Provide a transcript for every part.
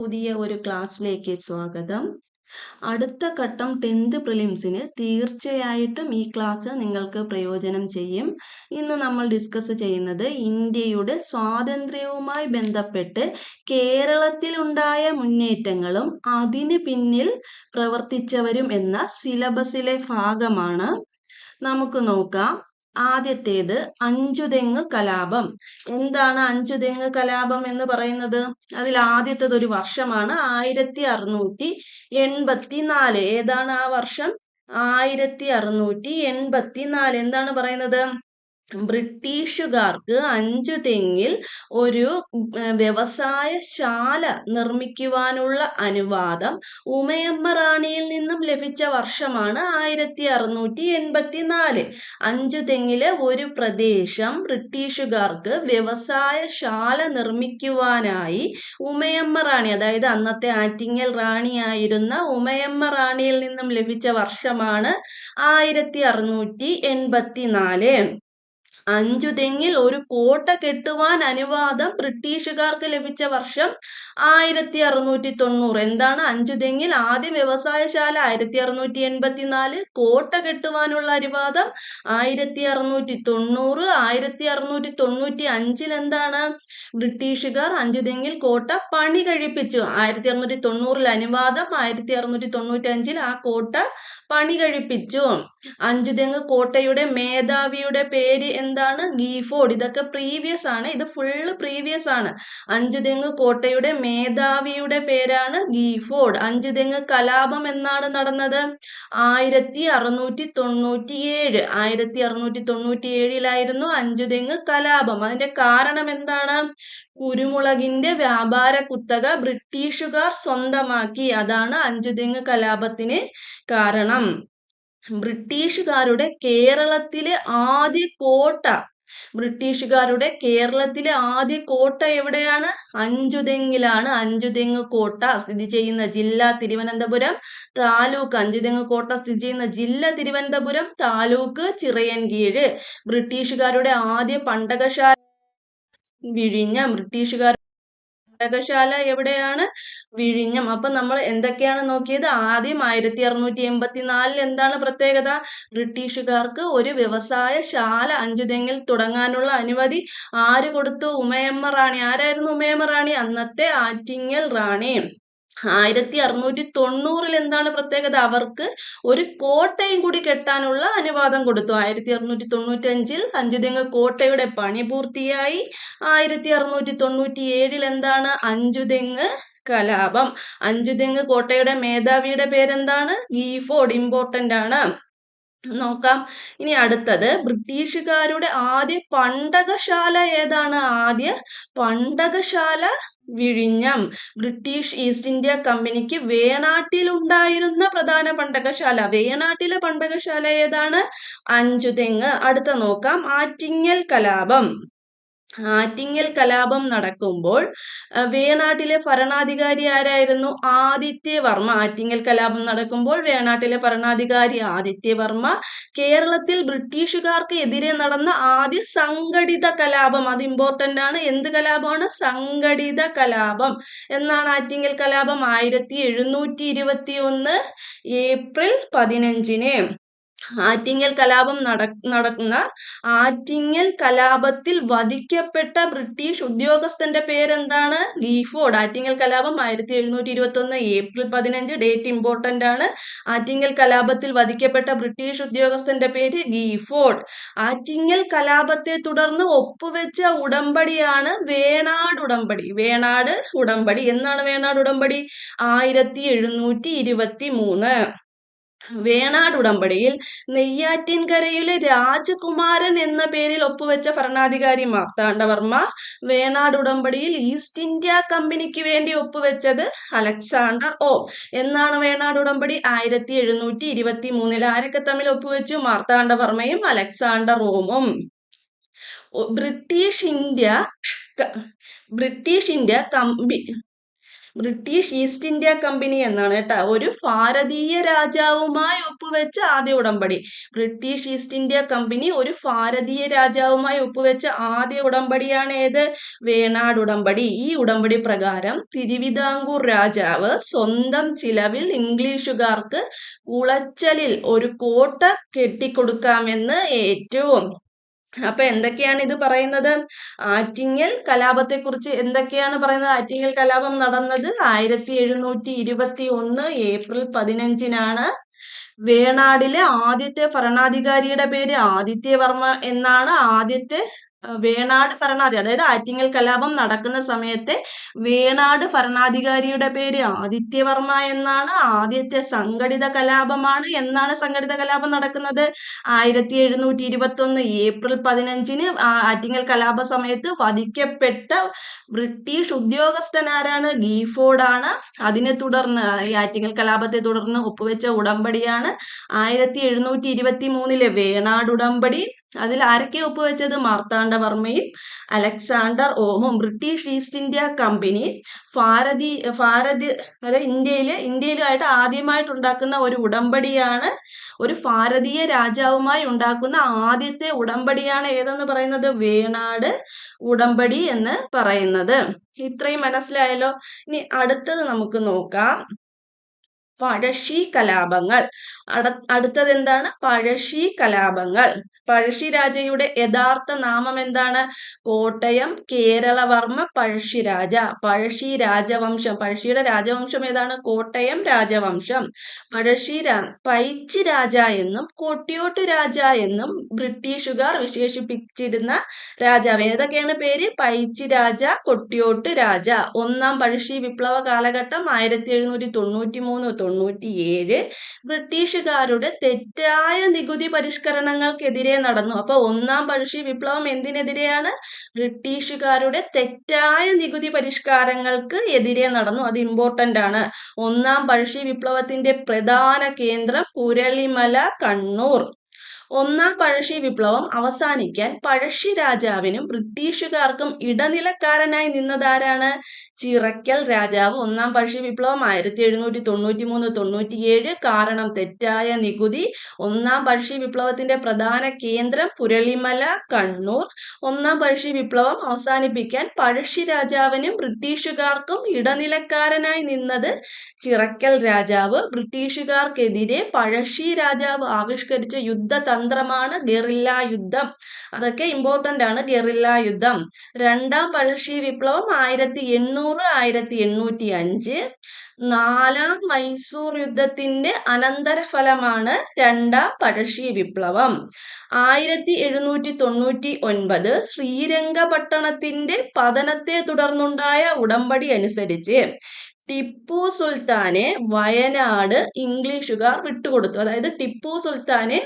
പുതിയ ഒരു ക്ലാസ്സിലേക്ക് സ്വാഗതം. അടുത്ത ഘട്ടം ടെൻത്ത് പ്രിലിംസിന് തീർച്ചയായിട്ടും ഈ ക്ലാസ് നിങ്ങൾക്ക് പ്രയോജനം ചെയ്യും. ഇന്ന് നമ്മൾ ഡിസ്കസ് ചെയ്യുന്നത് ഇന്ത്യയുടെ സ്വാതന്ത്ര്യവുമായി ബന്ധപ്പെട്ട് കേരളത്തിലുണ്ടായ മുന്നേറ്റങ്ങളും അതിന് പിന്നിൽ പ്രവർത്തിച്ചവരും എന്ന സിലബസിലെ ഭാഗമാണ്. നമുക്ക് നോക്കാം. ആദ്യത്തേത് അഞ്ചുതെങ്ങ് കലാപം. എന്താണ് അഞ്ചുതെങ്ങ് കലാപം എന്ന് പറയുന്നത്? അതിൽ ആദ്യത്തേത് ഒരു വർഷമാണ്. ആയിരത്തി അറുന്നൂറ്റി എൺപത്തി നാല് ഏതാണ് ആ വർഷം? ആയിരത്തി അറുന്നൂറ്റി എൺപത്തി നാല് എന്താണ് പറയുന്നത്? ബ്രിട്ടീഷുകാർക്ക് അഞ്ചു തെങ്ങിൽ ഒരു വ്യവസായശാല നിർമ്മിക്കുവാനുള്ള അനുവാദം ഉമയമ്മ റാണിയിൽ നിന്നും ലഭിച്ച വർഷമാണ് ആയിരത്തി അറുന്നൂറ്റി എൺപത്തി നാല് അഞ്ചു തെങ്ങിലെ ഒരു പ്രദേശം ബ്രിട്ടീഷുകാർക്ക് വ്യവസായശാല നിർമ്മിക്കുവാനായി ഉമയമ്മ റാണി അതായത് അന്നത്തെ ആറ്റിങ്ങൽ റാണിയായിരുന്ന ഉമയമ്മ റാണിയിൽ നിന്നും ലഭിച്ച വർഷമാണ് ആയിരത്തി അറുന്നൂറ്റി എൺപത്തി നാല് അഞ്ചു തെങ്ങിൽ ഒരു കോട്ട കെട്ടുവാൻ അനുവാദം ബ്രിട്ടീഷുകാർക്ക് ലഭിച്ച വർഷം ആയിരത്തി അറുന്നൂറ്റി തൊണ്ണൂറ് എന്താണ് അഞ്ചു തെങ്ങിൽ ആദ്യ വ്യവസായശാല? ആയിരത്തി അറുന്നൂറ്റി എൺപത്തിനാല് കോട്ട കെട്ടുവാനുള്ള അനുവാദം ആയിരത്തി അറുന്നൂറ്റി തൊണ്ണൂറ് ആയിരത്തി അറുന്നൂറ്റി തൊണ്ണൂറ്റി അഞ്ചിൽ എന്താണ് ബ്രിട്ടീഷുകാർ അഞ്ചു തെങ്ങിൽ കോട്ട പണി കഴിപ്പിച്ചു? ആയിരത്തി അറുന്നൂറ്റി തൊണ്ണൂറിൽ അനുവാദം ആയിരത്തി അറുന്നൂറ്റി തൊണ്ണൂറ്റി അഞ്ചിൽ ആ കോട്ട പണി കഴിപ്പിച്ചു. അഞ്ചു തെങ്ങ് കോട്ടയുടെ മേധാവിയുടെ പേര് എന്താണ്? ഗീഫോർഡ് ഇതൊക്കെ പ്രീവിയസ് ആണ്. ഇത് ഫുള്ള് പ്രീവിയസ് ആണ്. അഞ്ചു തെങ്ങ് കോട്ടയുടെ മേധാവിയുടെ പേരാണ് ഗീഫോർഡ് അഞ്ചു തെങ്ങ് കലാപം എന്നാണ് നടന്നത്? ആയിരത്തി അറുന്നൂറ്റി തൊണ്ണൂറ്റി ഏഴ് ആയിരത്തി അറുന്നൂറ്റി തൊണ്ണൂറ്റി ഏഴിലായിരുന്നു അഞ്ചു തെങ്ങ് കലാപം. അതിന്റെ കാരണം എന്താണ്? കുരുമുളകിന്റെ വ്യാപാര കുത്തക ബ്രിട്ടീഷുകാർ സ്വന്തമാക്കി. അതാണ് അഞ്ചു തെങ്ങ് കലാപത്തിന് കാരണം. ബ്രിട്ടീഷുകാരുടെ കേരളത്തിലെ ആദ്യ കോട്ട. ബ്രിട്ടീഷുകാരുടെ കേരളത്തിലെ ആദ്യ കോട്ട എവിടെയാണ്? അഞ്ചുതെങ്ങിലാണ്. അഞ്ചുതെങ്ങ് കോട്ട സ്ഥിതി ചെയ്യുന്ന ജില്ല തിരുവനന്തപുരം താലൂക്ക്. അഞ്ചുതെങ്ങ് കോട്ട സ്ഥിതി ചെയ്യുന്ന ജില്ല തിരുവനന്തപുരം താലൂക്ക് ചിറയൻകീഴ്. ബ്രിട്ടീഷുകാരുടെ ആദ്യ പണ്ടകശാല വിഴിഞ്ഞ ബ്രിട്ടീഷുകാർ നാടകശാല എവിടെയാണ്? വിഴിഞ്ഞം. അപ്പൊ നമ്മൾ എന്തൊക്കെയാണ് നോക്കിയത്? ആദ്യം ആയിരത്തി അറുന്നൂറ്റി എൺപത്തി നാലിൽ എന്താണ് പ്രത്യേകത? ബ്രിട്ടീഷുകാർക്ക് ഒരു വ്യവസായ ശാല അഞ്ചുതെങ്ങിൽ തുടങ്ങാനുള്ള അനുമതി ആര് കൊടുത്തു? ഉമയമ്മ റാണി. ആരായിരുന്നു ഉമയമ്മ റാണി? അന്നത്തെ ആറ്റിങ്ങൽ റാണി. ആയിരത്തി അറുന്നൂറ്റി തൊണ്ണൂറിൽ എന്താണ് പ്രത്യേകത? അവർക്ക് ഒരു കോട്ടയും കൂടി കെട്ടാനുള്ള അനുവാദം കൊടുത്തു. ആയിരത്തി അറുന്നൂറ്റി തൊണ്ണൂറ്റി അഞ്ചിൽ അഞ്ചുതെങ്ങ് കോട്ടയുടെ പണി പൂർത്തിയായി. ആയിരത്തി അറുന്നൂറ്റി തൊണ്ണൂറ്റി ഏഴിൽ എന്താണ്? അഞ്ചുതിങ്ങ് കലാപം. അഞ്ചുതിങ്ങ് കോട്ടയുടെ മേധാവിയുടെ പേരെന്താണ്? ഗീഫോർഡ്. ഇമ്പോർട്ടന്റ് ആണ്. നോക്കാം. ഇനി അടുത്തത്. ബ്രിട്ടീഷുകാരുടെ ആദ്യ പണ്ടകശാല ഏതാണ്? ആദ്യ പണ്ടകശാല വിഴിഞ്ഞം. ബ്രിട്ടീഷ് ഈസ്റ്റ് ഇന്ത്യ കമ്പനിക്ക് വേണാട്ടിൽ ഉണ്ടായിരുന്ന പ്രധാന പണ്ടകശാല. വേണാട്ടിലെ പണ്ടകശാല ഏതാണ്? അഞ്ചുതെങ്ങ്. അടുത്ത നോക്കാം. ആറ്റിങ്ങൽ കലാപം. ആറ്റിങ്ങൽ കലാപം നടക്കുമ്പോൾ വേണാട്ടിലെ ഭരണാധികാരി ആരായിരുന്നു? ആദിത്യവർമ്മ ആറ്റിങ്ങൽ കലാപം നടക്കുമ്പോൾ വേണാട്ടിലെ ഭരണാധികാരി ആദിത്യവർമ്മ കേരളത്തിൽ ബ്രിട്ടീഷുകാർക്ക് എതിരെ നടന്ന ആദ്യ സംഘടിത കലാപം അത് ഇമ്പോർട്ടന്റ് ആണ്. എന്ത് കലാപമാണ്? സംഘടിത കലാപം എന്നാണ് ആറ്റിങ്ങൽ കലാപം ആയിരത്തി എഴുന്നൂറ്റി ഇരുപത്തി ഒന്ന് ഏപ്രിൽ പതിനഞ്ചിന്. ആറ്റിങ്ങൽ കലാപം നട നടക്കുന്ന ആറ്റിങ്ങൽ കലാപത്തിൽ വധിക്കപ്പെട്ട ബ്രിട്ടീഷ് ഉദ്യോഗസ്ഥന്റെ പേരെന്താണ്? ഗീഫോർഡ് ആറ്റിങ്ങൽ കലാപം ആയിരത്തി എഴുന്നൂറ്റി ഇരുപത്തി ഒന്ന് ഏപ്രിൽ പതിനഞ്ച് ഡേറ്റ് ഇമ്പോർട്ടന്റ് ആണ്. ആറ്റിങ്ങൽ കലാപത്തിൽ വധിക്കപ്പെട്ട ബ്രിട്ടീഷ് ഉദ്യോഗസ്ഥന്റെ പേര് ഗീഫോർഡ് ആറ്റിങ്ങൽ കലാപത്തെ തുടർന്ന് ഒപ്പുവെച്ച ഉടമ്പടിയാണ് വേണാട് ഉടമ്പടി. വേണാട് ഉടമ്പടി. എന്നാണ് വേണാട് ഉടമ്പടി? ആയിരത്തി എഴുന്നൂറ്റി ഇരുപത്തി മൂന്ന് വേണാട് ഉടമ്പടിയിൽ നെയ്യാറ്റിൻകരയിലെ രാജകുമാരൻ എന്ന പേരിൽ ഒപ്പുവെച്ച ഭരണാധികാരി മാർത്താണ്ഡവർമ്മ വേണാട് ഉടമ്പടിയിൽ ഈസ്റ്റ് ഇന്ത്യ കമ്പനിക്ക് വേണ്ടി ഒപ്പുവെച്ചത് അലക്സാണ്ടർ ഓ. എന്നാണ് വേണാട് ഉടമ്പടി ആയിരത്തി എഴുന്നൂറ്റി ഇരുപത്തി മൂന്നിൽ ആരൊക്കെ തമ്മിൽ ഒപ്പുവെച്ചു? മാർത്താണ്ഡവർമ്മയും അലക്സാണ്ടർ ഓമും. ബ്രിട്ടീഷ് ഇന്ത്യ ബ്രിട്ടീഷ് ഇന്ത്യ കമ്പി ബ്രിട്ടീഷ് ഈസ്റ്റ് ഇന്ത്യ കമ്പനി എന്നാണ് കേട്ടോ. ഒരു ഭാരതീയ രാജാവുമായി ഒപ്പുവെച്ച ആദ്യ ഉടമ്പടി. ബ്രിട്ടീഷ് ഈസ്റ്റ് ഇന്ത്യ കമ്പനി ഒരു ഭാരതീയ രാജാവുമായി ഒപ്പുവെച്ച ആദ്യ ഉടമ്പടിയാണ് ഏത്? വേണാട് ഉടമ്പടി. ഈ ഉടമ്പടി പ്രകാരം തിരുവിതാംകൂർ രാജാവ് സ്വന്തം ചിലവിൽ ഇംഗ്ലീഷുകാർക്ക് കുളച്ചലിൽ ഒരു കോട്ട കെട്ടിക്കൊടുക്കാമെന്ന് ഏറ്റവും അപ്പൊ എന്തൊക്കെയാണ് ഇത് പറയുന്നത്? ആറ്റിങ്ങൽ കലാപത്തെ കുറിച്ച് എന്തൊക്കെയാണ് പറയുന്നത്? ആറ്റിങ്ങൽ കലാപം നടന്നത് ആയിരത്തി എഴുന്നൂറ്റി ഇരുപത്തി ഒന്ന് ഏപ്രിൽ പതിനഞ്ചിനാണ്. വേണാടിലെ ആദ്യത്തെ ഭരണാധികാരിയുടെ പേര് ആദിത്യവർമ്മ എന്നാണ്. ആദ്യത്തെ വേണാട് ഭരണാധി അതായത് ആറ്റിങ്ങൽ കലാപം നടക്കുന്ന സമയത്തെ വേണാട് ഭരണാധികാരിയുടെ പേര് ആദിത്യവർമ്മ എന്നാണ്. ആദ്യത്തെ സംഘടിത കലാപമാണ് എന്നാണ് സംഘടിത കലാപം നടക്കുന്നത്. ആയിരത്തി എഴുന്നൂറ്റി ഇരുപത്തി ഒന്ന് ഏപ്രിൽ പതിനഞ്ചിന് ആറ്റിങ്ങൽ കലാപ സമയത്ത് വധിക്കപ്പെട്ട ബ്രിട്ടീഷ് ഉദ്യോഗസ്ഥൻ ആരാണ് ഗീഫോർഡ് ആണ് അതിനെ തുടർന്ന് ഈ ആറ്റിങ്ങൽ കലാപത്തെ തുടർന്ന് ഒപ്പുവെച്ച ഉടമ്പടിയാണ് ആയിരത്തി എഴുന്നൂറ്റി ഇരുപത്തി മൂന്നിലെ വേണാട് ഉടമ്പടി. അതിൽ ആരൊക്കെ ഒപ്പുവെച്ചത് മാർത്താണ്ഡവർമ്മയും അലക്സാണ്ടർ ഓമും ബ്രിട്ടീഷ് ഈസ്റ്റ് ഇന്ത്യ കമ്പനി ഭാരതി ഭാരതി അതായത് ഇന്ത്യയിലെ ഇന്ത്യയിലായിട്ട് ആദ്യമായിട്ട് ഉണ്ടാക്കുന്ന ഒരു ഉടമ്പടിയാണ് ഒരു ഭാരതീയ രാജാവുമായി ഉണ്ടാക്കുന്ന ആദ്യത്തെ ഉടമ്പടിയാണ് ഏതെന്ന് പറയുന്നത്? വേണാട് ഉടമ്പടി എന്ന് പറയുന്നത്. ഇത്രയും മനസ്സിലായല്ലോ? ഇനി അടുത്തത് നമുക്ക് നോക്കാം. പഴശ്ശി കലാപങ്ങൾ. അടുത്തത് എന്താണ്? പഴശ്ശി കലാപങ്ങൾ. പഴശ്ശി രാജയുടെ യഥാർത്ഥ നാമം എന്താണ്? കോട്ടയം കേരളവർമ്മ പഴശ്ശിരാജ. പഴശ്ശി രാജവംശം. പഴശ്ശിയുടെ രാജവംശം ഏതാണ്? കോട്ടയം രാജവംശം. പഴശ്ശി രാ പൈച്ച് രാജ എന്നും കൊട്ടിയോട്ട് രാജ എന്നും ബ്രിട്ടീഷുകാർ വിശേഷിപ്പിച്ചിരുന്ന രാജാവ്. ഏതൊക്കെയാണ് പേര്? പൈച്ച് രാജ കൊട്ടിയോട്ട് രാജ. ഒന്നാം പഴശ്ശി വിപ്ലവ കാലഘട്ടം ആയിരത്തി എഴുന്നൂറ്റി തൊണ്ണൂറ്റി മൂന്ന് തൊണ്ണൂറ്റി ഏഴ് ബ്രിട്ടീഷുകാരുടെ തെറ്റായ നികുതി പരിഷ്കരണങ്ങൾക്കെതിരെ നടന്നു. അപ്പൊ ഒന്നാം പഴശ്ശി വിപ്ലവം എന്തിനെതിരെയാണ്? ബ്രിട്ടീഷുകാരുടെ തെറ്റായ നികുതി പരിഷ്കാരങ്ങൾക്ക് എതിരെ നടന്നു. അത് ഇമ്പോർട്ടന്റ് ആണ്. ഒന്നാം പഴശ്ശി വിപ്ലവത്തിന്റെ പ്രധാന കേന്ദ്രം പുരളിമല കണ്ണൂർ. ഒന്നാം പഴശ്ശി വിപ്ലവം അവസാനിക്കാൻ പഴശ്ശി രാജാവിനും ബ്രിട്ടീഷുകാർക്കും ഇടനിലക്കാരനായി നിന്നതാരാണ്? ചിറക്കൽ രാജാവ്. ഒന്നാം പഴശ്ശി വിപ്ലവം ആയിരത്തി എഴുന്നൂറ്റി തൊണ്ണൂറ്റി മൂന്ന് തൊണ്ണൂറ്റിയേഴ് കാരണം തെറ്റായ നികുതി. ഒന്നാം പഴശ്ശി വിപ്ലവത്തിന്റെ പ്രധാന കേന്ദ്രം പുരളിമല കണ്ണൂർ. ഒന്നാം പഴശ്ശി വിപ്ലവം അവസാനിപ്പിക്കാൻ പഴശ്ശി രാജാവിനും ബ്രിട്ടീഷുകാർക്കും ഇടനിലക്കാരനായി നിന്നത് ചിറക്കൽ രാജാവ്. ബ്രിട്ടീഷുകാർക്കെതിരെ പഴശ്ശി രാജാവ് ആവിഷ്കരിച്ച യുദ്ധതന്ത്രമാണ് ഗെറില്ല യുദ്ധം. അതൊക്കെ ഇമ്പോർട്ടന്റ് ആണ് ഗെറില്ല യുദ്ധം. രണ്ടാം പഴശ്ശി വിപ്ലവം ആയിരത്തി എണ്ണൂറ് ആയിരത്തി എണ്ണൂറ്റി അഞ്ച്. നാലാം മൈസൂർ യുദ്ധത്തിന്റെ അനന്തരഫലമാണ് രണ്ടാം പഴശ്ശി വിപ്ലവം. ആയിരത്തി എഴുന്നൂറ്റി തൊണ്ണൂറ്റി ഒൻപത് ശ്രീരംഗപട്ടണത്തിന്റെ പതനത്തെ തുടർന്നുണ്ടായ ഉടമ്പടി അനുസരിച്ച് ടിപ്പു സുൽത്താനെ വയനാട് ഇംഗ്ലീഷുകാർ വിട്ടുകൊടുത്തു. അതായത് ടിപ്പു സുൽത്താനെ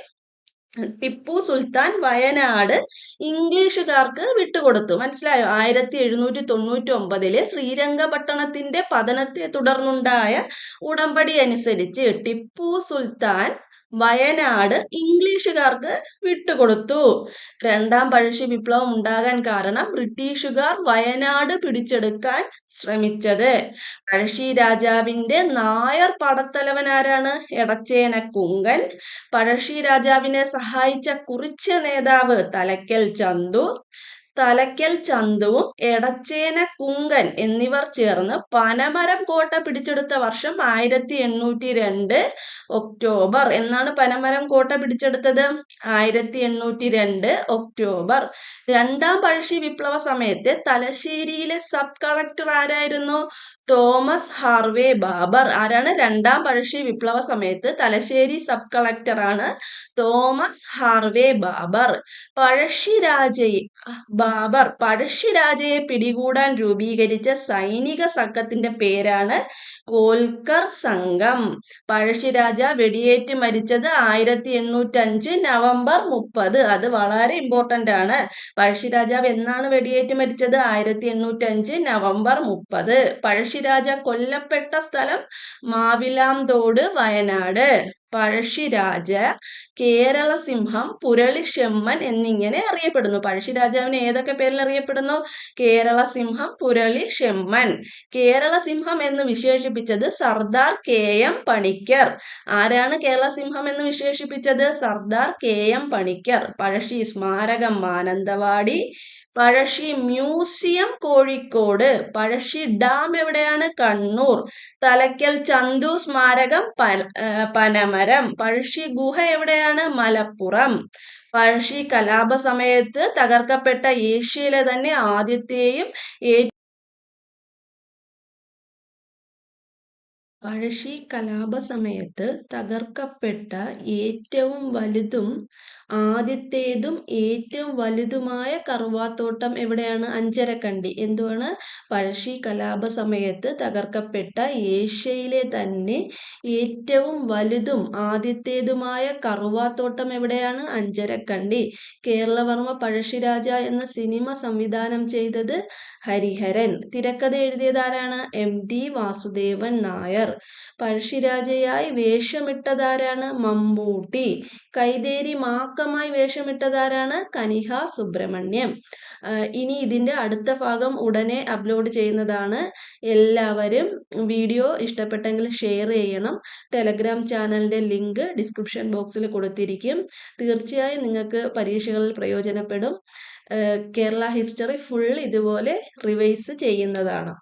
ടിപ്പു സുൽത്താൻ വയനാട് ഇംഗ്ലീഷുകാർക്ക് വിട്ടുകൊടുത്തു. മനസ്സിലായോ? ആയിരത്തി എഴുന്നൂറ്റി തൊണ്ണൂറ്റി ഒമ്പതിലെ ശ്രീരംഗപട്ടണത്തിന്റെ പതനത്തെ തുടർന്നുണ്ടായ ഉടമ്പടി അനുസരിച്ച് ടിപ്പു സുൽത്താൻ വയനാട് ഇംഗ്ലീഷുകാർക്ക് വിട്ടുകൊടുത്തു. രണ്ടാം പഴശ്ശി വിപ്ലവം ഉണ്ടാകാൻ കാരണം ബ്രിട്ടീഷുകാർ വയനാട് പിടിച്ചെടുക്കാൻ ശ്രമിച്ചത്. പഴശ്ശി രാജാവിന്റെ നായർ പടത്തലവൻ ആരാണ്? എടച്ചേന കുങ്കൻ. പഴശ്ശി രാജാവിനെ സഹായിച്ച കുറിച്ച നേതാവ് തലക്കൽ ചന്തു. തലക്കൽ ചന്തുവും എടച്ചേന കുങ്കൻ എന്നിവർ ചേർന്ന് പനമരം കോട്ട പിടിച്ചെടുത്ത വർഷം ആയിരത്തി എണ്ണൂറ്റി രണ്ട് ഒക്ടോബർ. എന്നാണ് പനമരം കോട്ട പിടിച്ചെടുത്തത്? ആയിരത്തി എണ്ണൂറ്റി രണ്ട് ഒക്ടോബർ. രണ്ടാം പഴശ്ശി വിപ്ലവ സമയത്ത് തലശ്ശേരിയിലെ സബ് കളക്ടർ ആരായിരുന്നു? Thomas Harvey Baber. ആരാണ് രണ്ടാം പഴശ്ശി വിപ്ലവ സമയത്ത് തലശ്ശേരി സബ് കളക്ടറാണ് തോമസ് ഹാർവേ ബാബർ. പഴശ്ശി രാജയെ ബാബർ പഴശ്ശി രാജയെ പിടികൂടാൻ രൂപീകരിച്ച സൈനിക സംഘത്തിന്റെ പേരാണ് കോൽക്കർ സംഘം. പഴശ്ശിരാജ വെടിയേറ്റ് മരിച്ചത് ആയിരത്തി എണ്ണൂറ്റി അഞ്ച് നവംബർ മുപ്പത്. അത് വളരെ ഇമ്പോർട്ടന്റ് ആണ്. പഴശ്ശിരാജാവ് എന്നാണ് വെടിയേറ്റ് മരിച്ചത്? ആയിരത്തി എണ്ണൂറ്റി അഞ്ച് നവംബർ മുപ്പത്. പഴശ്ശിരാജ കൊല്ലപ്പെട്ട സ്ഥലം മാവിലാംതോട് വയനാട്. പഴശ്ശിരാജ കേരള സിംഹം പുരളി ഷെമ്മൻ എന്നിങ്ങനെ അറിയപ്പെടുന്നു. പഴശ്ശിരാജാവിനെ ഏതൊക്കെ പേരിൽ അറിയപ്പെടുന്നു? കേരള സിംഹം പുരളി ഷെമ്മൻ കേരള സിംഹം എന്ന് വിശേഷിപ്പിച്ചത് സർദാർ കെ എം പണിക്കർ. ആരാണ് കേരള സിംഹം എന്ന് വിശേഷിപ്പിച്ചത്? Sardar K M Panikkar. Pazhassi സ്മാരകം മാനന്തവാടി. പഴശ്ശി മ്യൂസിയം കോഴിക്കോട്. പഴശ്ശി ഡാം എവിടെയാണ്? കണ്ണൂർ. തലയ്ക്കൽ ചന്തു സ്മാരകം പനമരം. പഴശ്ശി ഗുഹ എവിടെയാണ്? മലപ്പുറം. പഴശ്ശി കലാപ സമയത്ത് തകർക്കപ്പെട്ട ഏഷ്യയിലെ തന്നെ ആദ്യത്തെയും പഴശ്ശി കലാപ സമയത്ത് തകർക്കപ്പെട്ട ഏറ്റവും വലുതും ആദ്യത്തേതും ഏറ്റവും വലുതുമായ കറുവാത്തോട്ടം എവിടെയാണ്? അഞ്ചരക്കണ്ടി. എന്തുവാണ്? പഴശ്ശി കലാപ സമയത്ത് തകർക്കപ്പെട്ട ഏഷ്യയിലെ തന്നെ ഏറ്റവും വലുതും ആദ്യത്തേതുമായ കറുവാത്തോട്ടം എവിടെയാണ്? അഞ്ചരക്കണ്ടി. കേരളവർമ്മ പഴശ്ശിരാജ എന്ന സിനിമ സംവിധാനം ചെയ്തത് ഹരിഹരൻ. തിരക്കഥ എഴുതിയതാരാണ് എം ടി വാസുദേവൻ നായർ. പഴശ്ശിരാജയായി വേഷമിട്ടതാരാണ് മമ്മൂട്ടി? കൈതേരി മാക്കമായി വേഷമിട്ടതാരാണ് കനിഹ സുബ്രഹ്മണ്യം? ഇനി ഇതിന്റെ അടുത്ത ഭാഗം ഉടനെ അപ്ലോഡ് ചെയ്യുന്നതാണ്. എല്ലാവരും വീഡിയോ ഇഷ്ടപ്പെട്ടെങ്കിൽ ഷെയർ ചെയ്യണം. ടെലഗ്രാം ചാനലിന്റെ ലിങ്ക് ഡിസ്ക്രിപ്ഷൻ ബോക്സിൽ കൊടുത്തിരിക്കും. തീർച്ചയായും നിങ്ങൾക്ക് പരീക്ഷകളിൽ പ്രയോജനപ്പെടും. കേരള ഹിസ്റ്ററി ഫുൾ ഇതുപോലെ റിവൈസ് ചെയ്യുന്നതാണ്.